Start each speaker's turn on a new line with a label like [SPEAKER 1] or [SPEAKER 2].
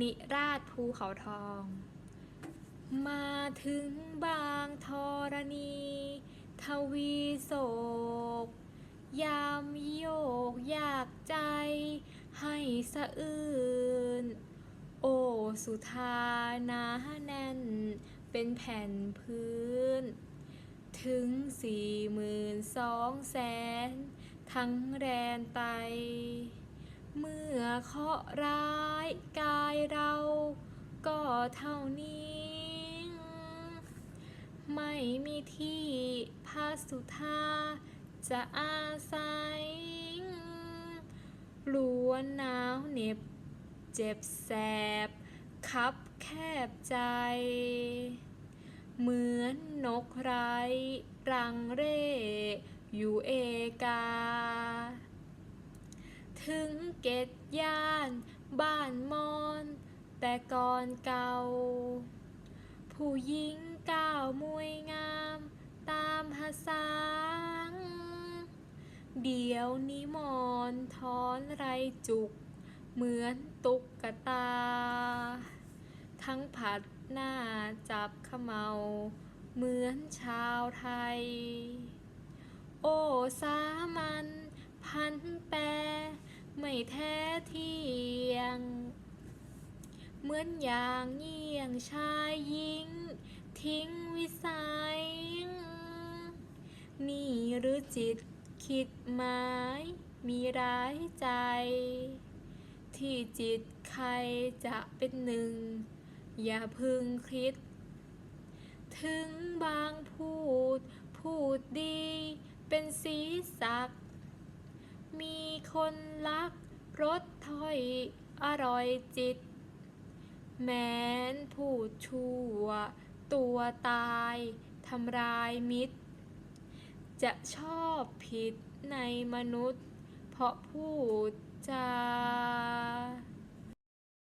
[SPEAKER 1] นิราชภูเขาทอง มาถึงบางธรณี ทวีโศก ยามโยกอยากใจ ให้สะอื้น โอสุธานาแน่น เป็นแผ่นพื้น ถึงสี่หมื่นสองแสน ทั้งแดนไต เมื่อเคราะห์ร้ายกายเราก็เท่านี้ ไม่มีที่พาสุธาจะอาศัยล้วนหนาวเหน็บเจ็บแสบ คับแคบใจ เหมือนนกไร้รังเร่อยู่เอกา ถึงเกตย่าน บ้านมอน แต่ก่อนเก่า ผู้หญิงก้าวมวยงาม ตามภาษาเดี๋ยวนี้มอนทอนไรจุก เหมือนตุกกตา ทั้งผัดหน้าจับขมเมา เหมือนชาวไทย โอ้สามัญพันแปร ไม่แท้เทียง เหมือนอย่างเยี่ยงชายหญิง ทิ้งวิสัย นี่หรือจิตคิดหมาย มีร้ายใจ ที่จิตใครจะเป็นหนึ่ง อย่าพึงคิด ถึงบางพูดพูดดี เป็นสีสัก มีคนรักรสถ้อยอร่อยจิต แม้นผู้ชั่ว ตัวตายทำร้ายมิตร จะชอบผิดในมนุษย์ เพราะพูดจา